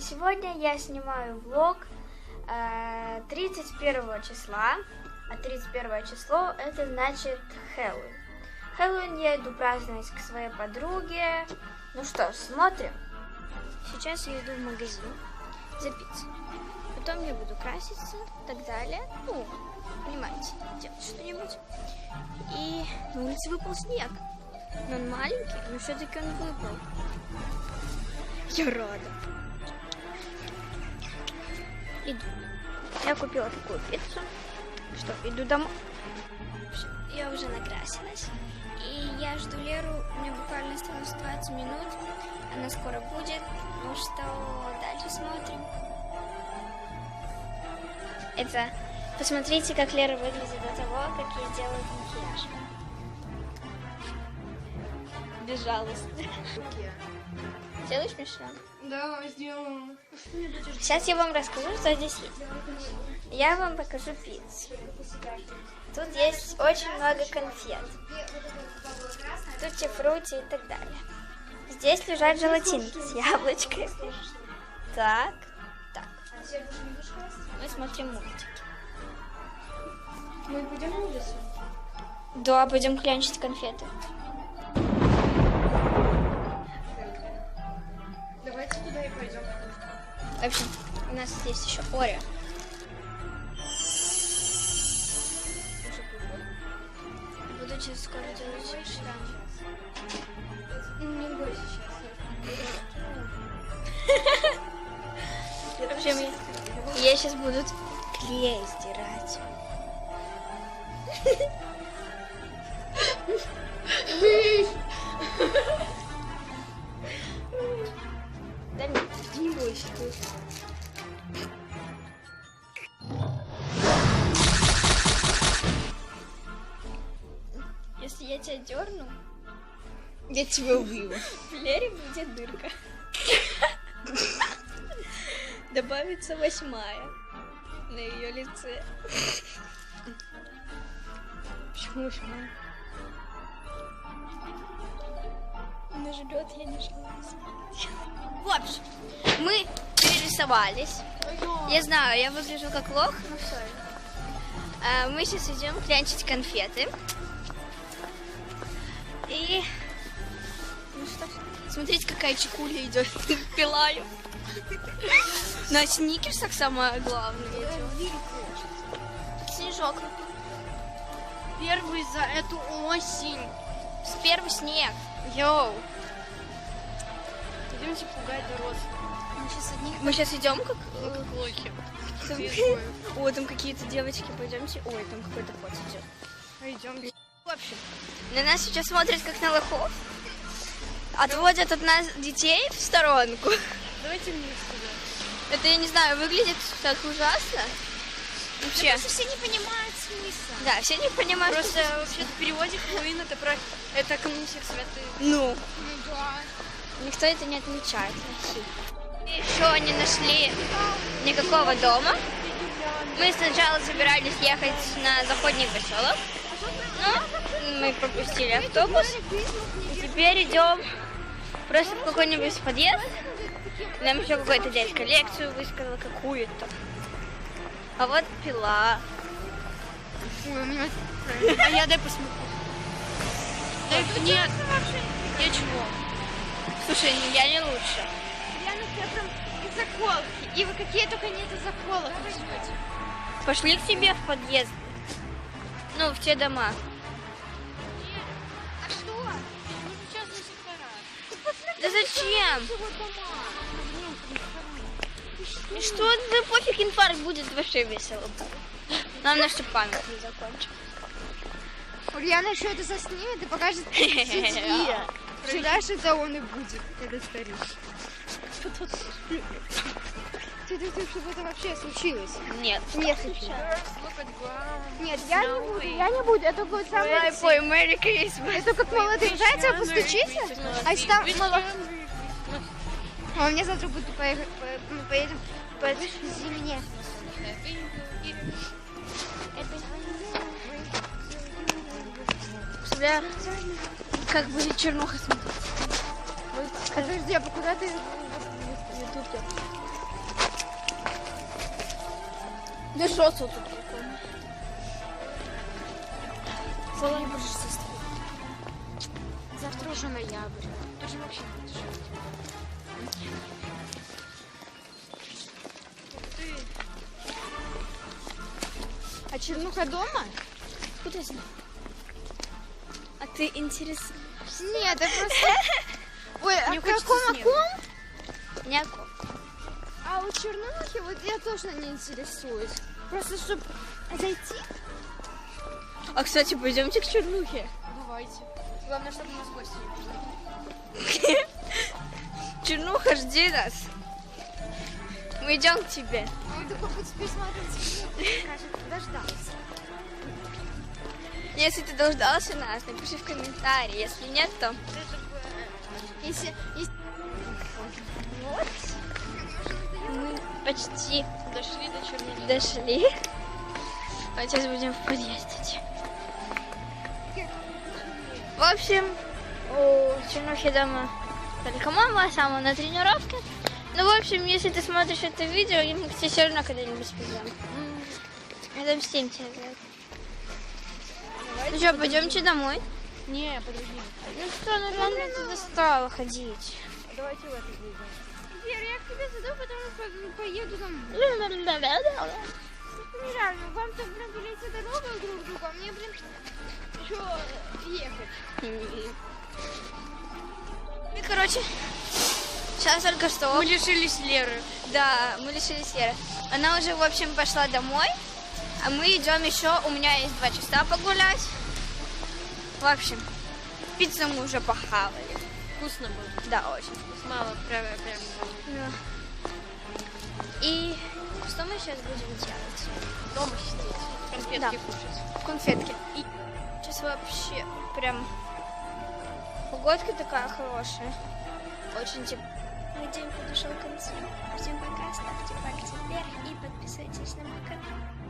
И сегодня я снимаю влог э, 31 числа. А 31 число это значит Хэллоуин. Хэллоуин я иду праздновать к своей подруге. Ну что смотрим. Сейчас я иду в магазин за пиццей. Потом я буду краситься и так далее. Ну, понимаете, делать что-нибудь. И на улице выпал снег. Но он маленький, но все-таки он выпал. Я рада. Иду. Я купила такую пиццу. Что, иду домой. Я уже накрасилась. И я жду Леру. Мне буквально осталось 20 минут. Она скоро будет. Ну что, дальше смотрим. Это... Посмотрите, как Лера выглядит до того, как я сделаю макияж. Безжалостно. Делаешь, Миша? Да, сделаем. Сейчас я вам расскажу, что здесь есть. Я вам покажу пиццу. Тут есть очень много конфет. Тутти, фрути и так далее. Здесь лежат желатинки с яблочками. Так, так. Мы смотрим мультики. Мы пойдем на улицу? Да, пойдем клянчить конфеты. В общем, у нас есть еще Орео. Буду через скоро делать шрам. Не бойся В общем, я, сейчас буду клей стирать. Да нет. Бойся. Если я тебя дерну, Я тебя убью. в Лере будет дырка. Добавится восьмая на ее лице. Почему восьмая? Она жрет, я не жалуюсь. В общем, мы перерисовались. Я знаю, я выгляжу как лох, но все же. Мы сейчас идем клянчить конфеты. И... Ну что, смотрите, какая чекуля идет. Пилаю. На сникерсах самое главное. Снежок. Первый за эту осень. Первый снег. Йоу. Идемте пугать взрослых. Мы сейчас идем как... Ну, как лохи. Там- О, там какие-то девочки, пойдемте. Ой, там какой-то кот идет. Пойдем. В общем, на нас сейчас смотрят как на лохов. Отводят от нас детей в сторонку. Давайте вниз туда. Это, я не знаю, выглядит так ужасно. Вообще. все не понимают смысла. Да, все не понимают. Просто вообще в переводе Хэллоуин это про... Это канун всех святых. Ну, Ну да. Никто это не отмечает. Еще не нашли никакого дома. Мы сначала собирались ехать на заходний поселок, но мы пропустили автобус. И теперь идем просто в какой-нибудь подъезд. Нам еще какой-то дядька лекцию высказал какую-то. А вот пила. Ой, у меня... А я дай посмотрю. Дай... Нет. Я чего? Слушай, я не лучше. Реально прям из заколки. И вы какие только нет заколок возьмете. Пошли к себе в подъезд. Ну, в те дома. А что? Мы сейчас на сектора. Да зачем? И что да пофиг инфаркт будет вообще весело. Главное, чтобы память не закончилась. Ульяна еще это заснимет и покажет судье. Всегда что это он и будет, этот старик. Ты ты, чтобы это вообще случилось. Нет. Не случилось. Нет, я не буду, я не буду. Это будет самое... Ой. Это как молодым зайцем постучите, а если там мало... А меня завтра будет поехать, по- мы поедем по зимне. Бля, как будет чернуха смотреться? А подожди, а куда ты ютубе? Да что тут прикольно? Слова не будешь составить. Завтра уже ноябрь. Ты же вообще не будешь. А чернуха дома? Куда с ним? А ты интересно. Нет, это просто... Ой, а Мне в хочется каком снега. оком? Няко. А у чернухи вот я тоже не интересуюсь. Просто чтобы зайти. А, кстати, пойдемте к Чернухе. Давайте. Главное, чтобы нас гости не пришли. Чернуха, жди нас. Мы идем к тебе. Он такой будет пересматривать. Скажет, дождался. Если ты дождался нас, напиши в комментарии. Если нет, то... Если, если... Вот. Мы почти Дошли до чернухи. дошли. А сейчас будем в подъезде. В общем, у Чернухи дома только мама, а сама на тренировке. Ну, в общем, если ты смотришь это видео, тебе все равно когда-нибудь придем. Отомстим тебе. Ну что, пойдемте домой? Не, подожди. Ну что, ну реально ты достала ходить. Давайте в этот выйдем. Вера, я к тебе зайду, потому что поеду домой. Нереально, вам там, блин, делите дорогу друг другу, а мне, блин, еще ехать. И, короче, сейчас только что... Мы лишились Леры. Да, мы лишились Леры. Она уже, в общем, пошла домой. А мы идем еще, у меня есть два часа погулять. В общем, пиццу мы уже похавали. Вкусно было? Да, очень вкусно. Мало, прям, прям. Да. И что мы сейчас будем делать? Дома сидеть, конфетки да. кушать. Конфетки. И сейчас вообще прям погодка такая хорошая. Очень тепло. Мой день подошел к концу. Всем пока, ставьте пальцы вверх и подписывайтесь на мой канал.